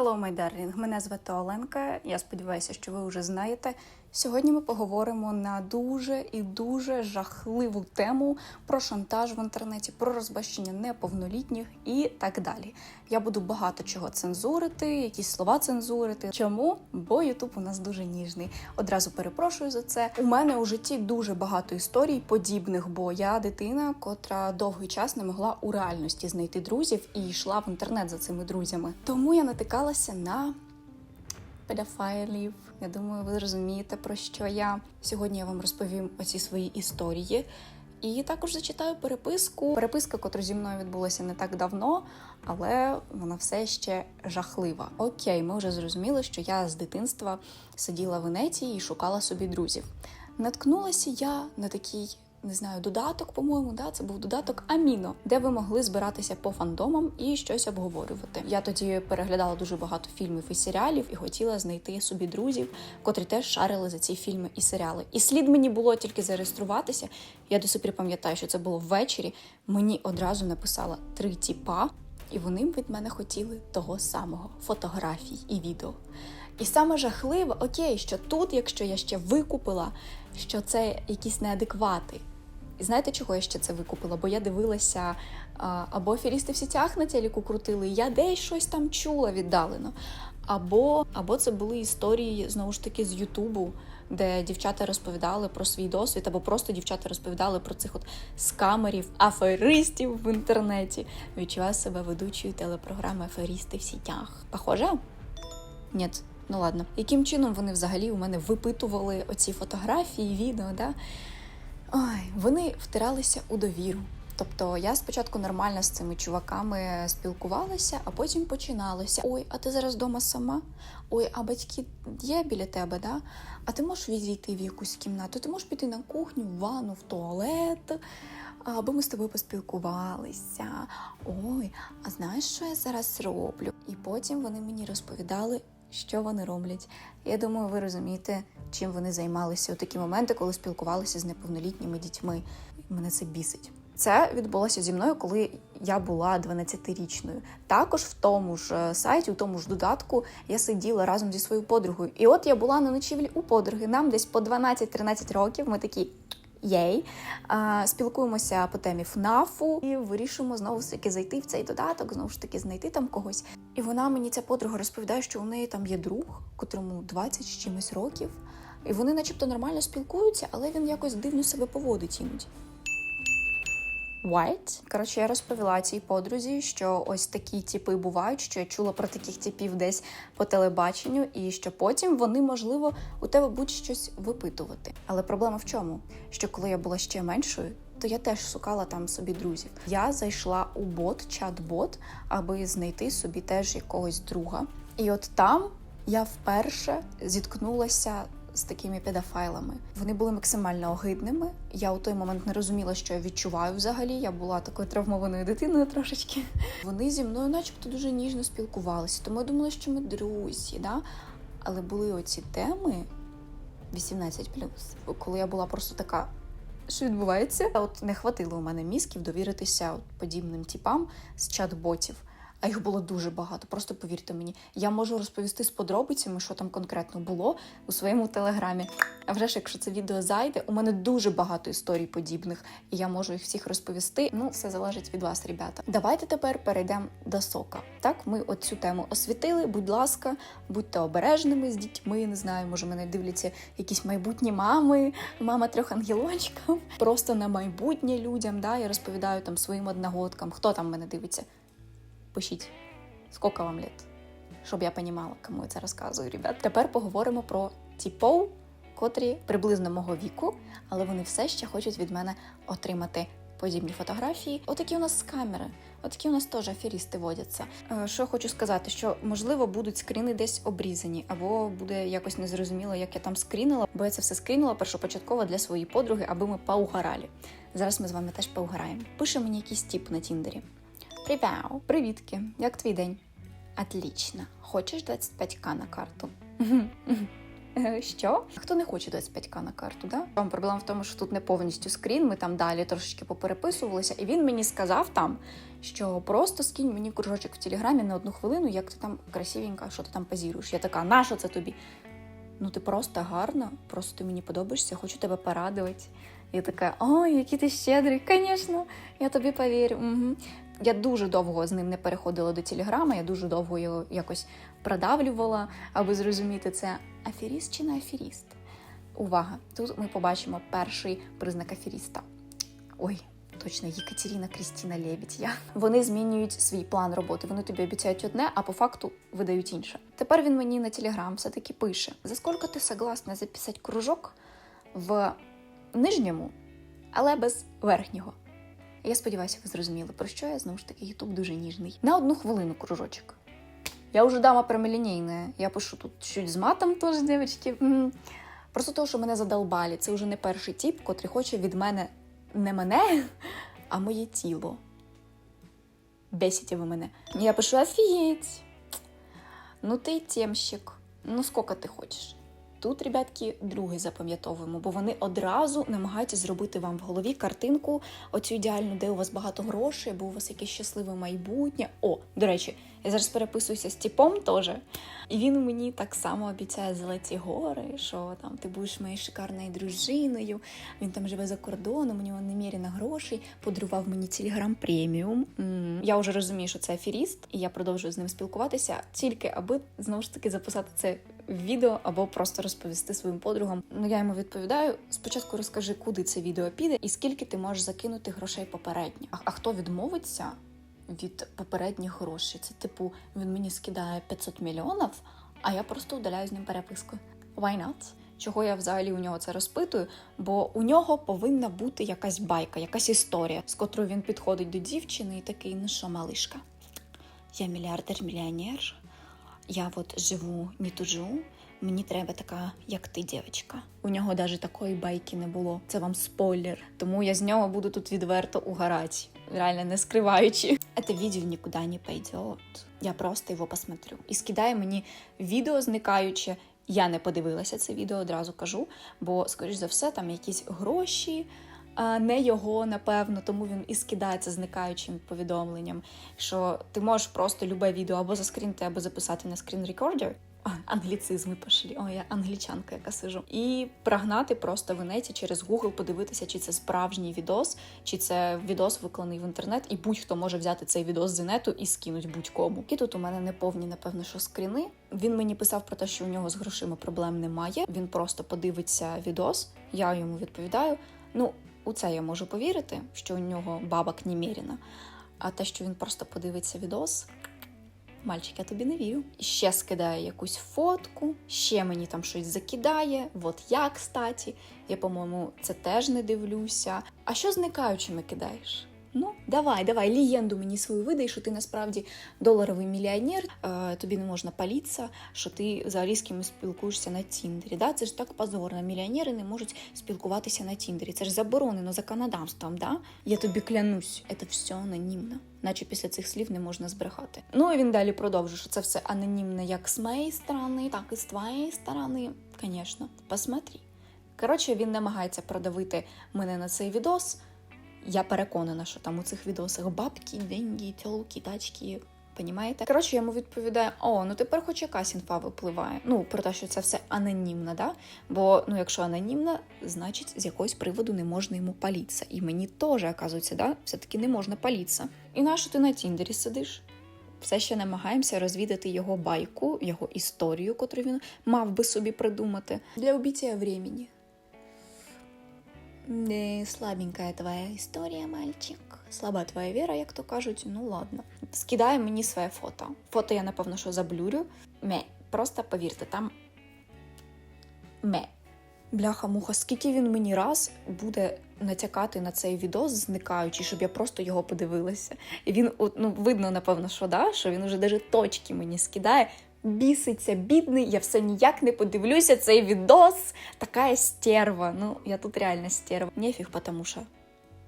Hello, my darling! Мене звати Оленка. Я сподіваюся, що ви вже знаєте. Сьогодні ми поговоримо на дуже і дуже жахливу тему про шантаж в інтернеті, про розбещення неповнолітніх і так далі. Я буду багато чого цензурити, якісь слова цензурити. Чому? Бо Ютуб у нас дуже ніжний. Одразу перепрошую за це. У мене у житті дуже багато історій подібних, бо я дитина, котра довгий час не могла у реальності знайти друзів і йшла в інтернет за цими друзями. Тому я натикалася на педофайлів. Я думаю, ви зрозумієте, про що я. Сьогодні я вам розповім оці свої історії. І також зачитаю переписку. Переписка, котра зі мною відбулася не так давно, але вона все ще жахлива. Окей, ми вже зрозуміли, що я з дитинства сиділа в інеті і шукала собі друзів. Наткнулася я на такий. Не знаю, додаток, по-моєму, да, це був додаток Аміно, де ви могли збиратися по фандомам і щось обговорювати. Я тоді переглядала дуже багато фільмів і серіалів і хотіла знайти собі друзів, котрі теж шарили за ці фільми і серіали. І слід мені було тільки зареєструватися. Я до сих пір пам'ятаю, що це було ввечері. Мені одразу написала три тіпа, і вони від мене хотіли того самого фотографій і відео. І саме жахливе, окей, що тут, якщо я ще викупила, що це якісь неадеквати. І знаєте, чого я ще це викупила? Бо я дивилася або аферісти в сітях на телеку крутили, я десь щось там чула віддалено. Або, або це були історії знову ж таки з Ютубу, де дівчата розповідали про свій досвід, або просто дівчата розповідали про цих от скамерів, аферистів в інтернеті. Відчуваю себе ведучою телепрограми Аферісти в сітях. Похоже? Ні. Ну ладно, яким чином вони взагалі у мене випитували оці фотографії, відео, да? Ой, вони втиралися у довіру. Тобто я спочатку нормально з цими чуваками спілкувалася, а потім починалося. Ой, а ти зараз вдома сама? Ой, а батьки є біля тебе, да? А ти можеш відійти в якусь кімнату? Ти можеш піти на кухню, в ванну, в туалет, аби ми з тобою поспілкувалися. Ой, а знаєш, що я зараз роблю? І потім вони мені розповідали, що вони роблять. Я думаю, ви розумієте, чим вони займалися у такі моменти, коли спілкувалися з неповнолітніми дітьми. Мене це бісить. Це відбулося зі мною, коли я була 12-річною. Також в тому ж е, сайті, у тому ж додатку, я сиділа разом зі своєю подругою. І от я була на ночівлі у подруги. Нам десь по 12-13 років. Ми такі. Єй, спілкуємося по темі ФНАФу і вирішуємо знову ж таки зайти в цей додаток, знову ж таки знайти там когось. І вона мені ця подруга розповідає, що у неї там є друг, котрому 20 з чимось років, і вони, начебто, нормально спілкуються, але він якось дивно себе поводить іноді. White. Коротше, я розповіла цій подрузі, що ось такі типи бувають, що я чула про таких типів десь по телебаченню, і що потім вони, можливо, у тебе будуть щось випитувати. Але проблема в чому? Що коли я була ще меншою, то я теж шукала там собі друзів. Я зайшла у бот, чат-бот, аби знайти собі теж якогось друга. І от там я вперше зіткнулася з такими педофайлами. Вони були максимально огидними. Я у той момент не розуміла, що я відчуваю взагалі. Я була такою травмованою дитиною трошечки. Вони зі мною, начебто, дуже ніжно спілкувалися. Тому я думала, що ми друзі. Да? Але були оці теми 18+, коли я була просто така. Що відбувається? От не хватило у мене мізків довіритися от подібним типам з чат-ботів. А їх було дуже багато. Просто повірте мені, я можу розповісти з подробицями, що там конкретно було у своєму телеграмі. А вже ж, якщо це відео зайде, у мене дуже багато історій подібних, і я можу їх всіх розповісти. Ну, все залежить від вас, ребята. Давайте тепер перейдемо до сока. Так, ми от цю тему освітили. Будь ласка, будьте обережними з дітьми. Не знаю, може мене дивляться якісь майбутні мами, мама трьох ангелочків. Просто на майбутнє людям. Да, я розповідаю там своїм одногодкам. Хто там мене дивиться? Пишіть, скільки вам літ, щоб я розуміла, кому я це розказую, ребят. Тепер поговоримо про тіпов, котрі приблизно мого віку, але вони все ще хочуть від мене отримати подібні фотографії. Отакі у нас камери, отакі у нас теж аферісти водяться. Е, Що хочу сказати, що можливо будуть скріни десь обрізані, або буде якось незрозуміло, як я там скрінила, бо я це все скрінила першопочатково для своєї подруги, аби ми поугарали. Зараз ми з вами теж поугараємо. Пише мені якийсь тіп на Тіндері. Привіт! Привітки! Як твій день? Отлично. Хочеш 25к на карту? Що? Хто не хоче 25к на карту, да? Вам проблема в тому, що тут не повністю скрін, ми там далі трошечки попереписувалися, і він мені сказав там, що просто скинь мені кружочок в телеграмі на одну хвилину, як ти там красивенька, що ти там позіруєш. Я така, на що це тобі? Ну ти просто гарна, просто ти мені подобаєшся, хочу тебе порадувати. Я така, ой, який ти щедрий, звісно, я тобі повірю. Угу. Я дуже довго з ним не переходила до телеграми, я дуже довго його якось продавлювала, аби зрозуміти, це аферіст чи не аферіст. Увага! Тут ми побачимо перший признак аферіста. Ой, точно, Єкатеріна Крістіна Лебідь. Я. Вони змінюють свій план роботи. Вони тобі обіцяють одне, а по факту видають інше. Тепер він мені на телеграм все-таки пише: за скільки ти согласна записати кружок в нижньому, але без верхнього. Я сподіваюся, ви зрозуміли, про що я знову ж таки Ютуб дуже ніжний. На одну хвилину кружочок. Я уже дама прямолінійна. Я пишу тут чуть з матом теж, дівчатки. Просто того, що мене задолбалі. Це вже не перший тіп, котрий хоче від мене не мене, а моє тіло. Бесите ви мене. Я пишу офігеть. Ну ти темщик. Ну скільки ти хочеш? Тут, ребятки, другий запам'ятовуємо, бо вони одразу намагаються зробити вам в голові картинку, оцю ідеальну, де у вас багато грошей, бо у вас якесь щасливе майбутнє. О, до речі, я зараз переписуюся з типом теж. І він мені так само обіцяє золоті гори, що там ти будеш моєю шикарною дружиною. Він там живе за кордоном, у нього неміряно грошей, подарував мені телеграм преміум. Я вже розумію, що це аферіст, і я продовжую з ним спілкуватися, тільки аби знову ж таки записати це в відео або просто розповісти своїм подругам. Ну я йому відповідаю: спочатку розкажи, куди це відео піде, і скільки ти можеш закинути грошей попередньо. А, а хто відмовиться? від попередніх грошей. Це типу він мені скидає 500 мільйонів, а я просто удаляю з ним переписку. Why not? Чого я взагалі у нього це розпитую? Бо у нього повинна бути якась байка, якась історія, з котрою він підходить до дівчини і такий, ну що, малишка, я мільярдер-мільйонер, я от живу, не тужу. Мені треба така, як ти, дівчинка. У нього навіть такої байки не було. Це вам спойлер. Тому я з нього буду тут відверто угорати, реально не скриваючи. Це відео нікуди не пойде. Я просто його посмотрю. І скидає мені відео зникаюче. Я не подивилася це відео, одразу кажу, бо, скоріш за все, там якісь гроші. А не його, напевно, тому він і скидається зникаючим повідомленням, що ти можеш просто любе відео або заскрінити, або записати на скрін-рекордер. А, Англіцизми пошли. О, я англічанка, яка сижу. І прогнати просто в інеті через Google, подивитися, чи це справжній відос, чи це відос викладений в інтернет, і будь-хто може взяти цей відос з інету і скинуть будь-кому. І тут у мене не повні, напевно, що скріни. Він мені писав про те, що у нього з грошима проблем немає. Він просто подивиться відос. Я йому відповідаю. Ну, у це я можу повірити, що у нього бабок кніміріна, А те, що він просто подивиться відос. Мальчик, я тобі не вірю. Ще скидає якусь фотку, ще мені там щось закидає. От я, кстати. Я, по-моєму, це теж не дивлюся. А що зникаючими кидаєш? Ну, давай, давай, легенду мені свою видай, що ти насправді доларовий мільйонер, е, тобі не можна палітися, що ти взагалі з кимось спілкуєшся на Тіндері. Да? Це ж так позорно. Мільйонери не можуть спілкуватися на Тіндері. Це ж заборонено законодавством, да? Я тобі клянусь, це все анонімно. Наче після цих слів не можна збрехати. Ну і він далі продовжує, що це все анонімно як з моєї сторони, так і з твоєї сторони. Звісно, посмотри. Коротше, він намагається продавити мене на цей відос. Я переконана, що там у цих відосах бабки, деньги, тілки, тачки. Понімаєте? Коротше, йому відповідаю: о, ну тепер хоч якась інфа випливає. Ну, про те, що це все анонімно, да? Бо ну, якщо анонімно, значить з якогось приводу не можна йому палітися. І мені теж, оказується, да, все-таки не можна палітися. І нащо ти на Тіндері сидиш? Все ще намагаємося розвідати його байку, його історію, котру він мав би собі придумати для убиття времени. Не слабенькая твоя історія, мальчик. Слаба твоя віра, як то кажуть, ну ладно. Скидає мені своє фото. Фото я, напевно, що заблюрю. Ме. Просто повірте, там ме. Бляха-муха, скільки він мені раз буде натякати на цей відос, зникаючи, щоб я просто його подивилася. І він, ну, видно, напевно, що да, що він уже навіть точки мені скидає. Біситься, бідний, я все ніяк не подивлюся цей відос. Така стерва. Ну, я тут реально стерва. Нефіг, потому що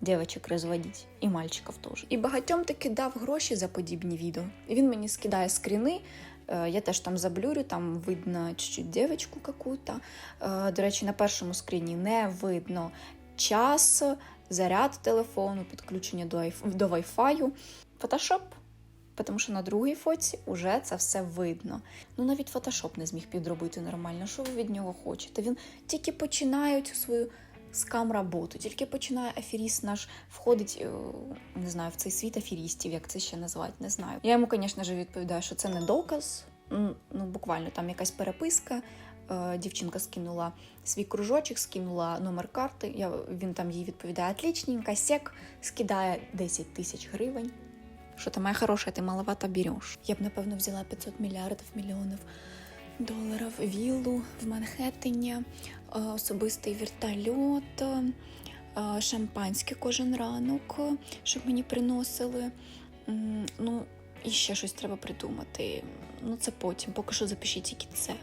дівчаток розводіть. І мальчиків теж. І багатьом таки дав гроші за подібні відео. І він мені скидає скріни. Е, Я теж там заблюрю, там видно чуть-чуть дівчинку какую-то. Е, До речі, на першому скріні не видно час, заряд телефону, підключення до Wi-Fi. Фотошоп. Тому що на другій фоці вже це все видно. Ну навіть фотошоп не зміг підробити нормально. Що ви від нього хочете? Він тільки починає цю свою скам роботу, тільки починає аферіст наш входить, е, не знаю, в цей світ аферістів, як це ще назвати, не знаю. Я йому, звісно ж, відповідаю, що це не доказ. Ну, буквально там якась переписка. Е, Дівчинка скинула свій кружочок, скинула номер карти. Я, він там їй відповідає отлічненько, сек, скидає 10 тисяч гривень. Що ти моя хороша, ти маловато береш. Я б, напевно, взяла 500 мільярдів мільйонів доларів віллу в Манхеттені, е, особистий вертольот, е, шампанське кожен ранок, щоб мені приносили. Ну, і ще щось треба придумати. Ну, це потім. Поки що запишіть тільки це.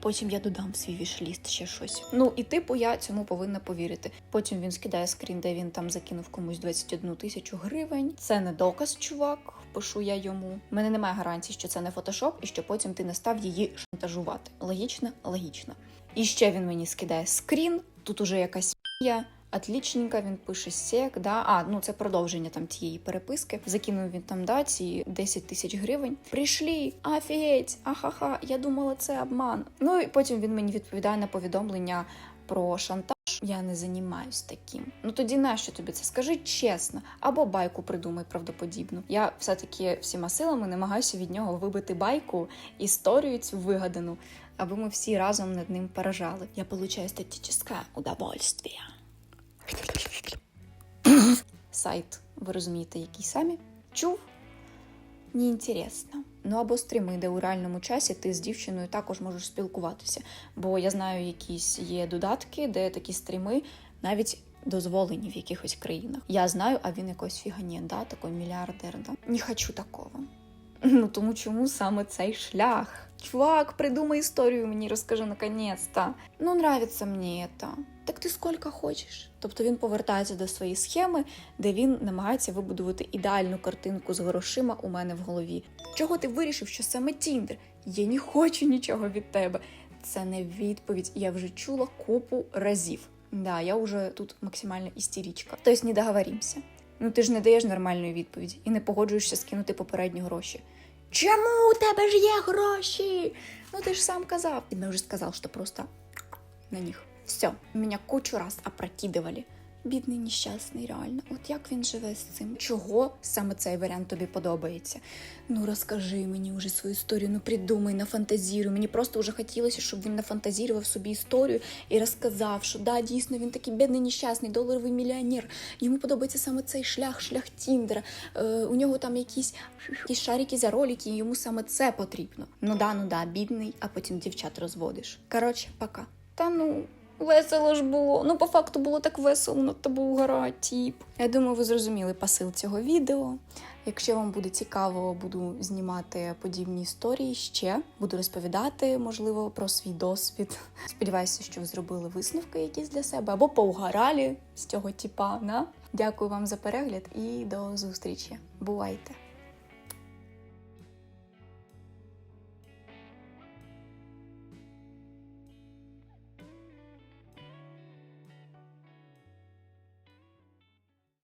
Потім я додам в свій вішліст ще щось. Ну і типу я цьому повинна повірити. Потім він скидає скрін, де він там закинув комусь 21 тисячу гривень. Це не доказ, чувак. Пишу я йому. У мене немає гарантії, що це не фотошоп, і що потім ти не став її шантажувати. Логічно, логічно. І ще він мені скидає скрін. Тут уже якась я. Отлічненько, він пише сек, да. А, ну це продовження там тієї переписки. Закинув він там да, ці 10 тисяч гривень. Прийшли, офігеть, ахаха, я думала, це обман. Ну і потім він мені відповідає на повідомлення про шантаж. Я не займаюсь таким. Ну тоді нащо тобі це? Скажи чесно, або байку придумай правдоподібну. Я все-таки всіма силами намагаюся від нього вибити байку, історію цю вигадану, аби ми всі разом над ним поражали. Я получаю естетичне удовольствие. Сайт, ви розумієте, який самі? Чув? Неінтересно. Ну або стріми, де у реальному часі ти з дівчиною також можеш спілкуватися. Бо я знаю, якісь є додатки, де такі стріми навіть дозволені в якихось країнах. Я знаю, а він якось фігані, да, такий мільярдер. Да? Не хочу такого. Ну тому чому саме цей шлях? Чувак, придумай історію мені, розкажи наконець-то. Ну, нравится мені это. Так ти скільки хочеш. Тобто він повертається до своєї схеми, де він намагається вибудувати ідеальну картинку з грошима у мене в голові. Чого ти вирішив, що саме Тіндер? Я не хочу нічого від тебе. Це не відповідь, я вже чула купу разів. Да, я вже тут максимально істерічка. Тобто не договоримося. Ну ти ж не даєш нормальної відповіді і не погоджуєшся скинути попередні гроші. Чому у тебе ж є гроші? Ну ти ж сам казав. Ти мені вже сказав, що просто на них. Все, мене кучу раз опрокидували. Бідний нещасний, реально. От як він живе з цим? Чого саме цей варіант тобі подобається? Ну розкажи мені вже свою історію, ну придумай, нафантазіруй. Мені просто вже хотілося, щоб він нафантазірував собі історію і розказав, що да, дійсно він такий бідний нещасний, доларовий мільйонер. Йому подобається саме цей шлях, шлях Тіндера. Е, у нього там якісь, якісь шарики за ролики, і йому саме це потрібно. Ну да, ну да, бідний, а потім дівчат розводиш. Коротше, пока. Та ну. Весело ж було. Ну, по факту було так весело над тобою гора, тіп. Я думаю, ви зрозуміли посил цього відео. Якщо вам буде цікаво, буду знімати подібні історії ще. Буду розповідати, можливо, про свій досвід. Сподіваюся, що ви зробили висновки якісь для себе або поугаралі з цього тіпа. На? Дякую вам за перегляд і до зустрічі. Бувайте!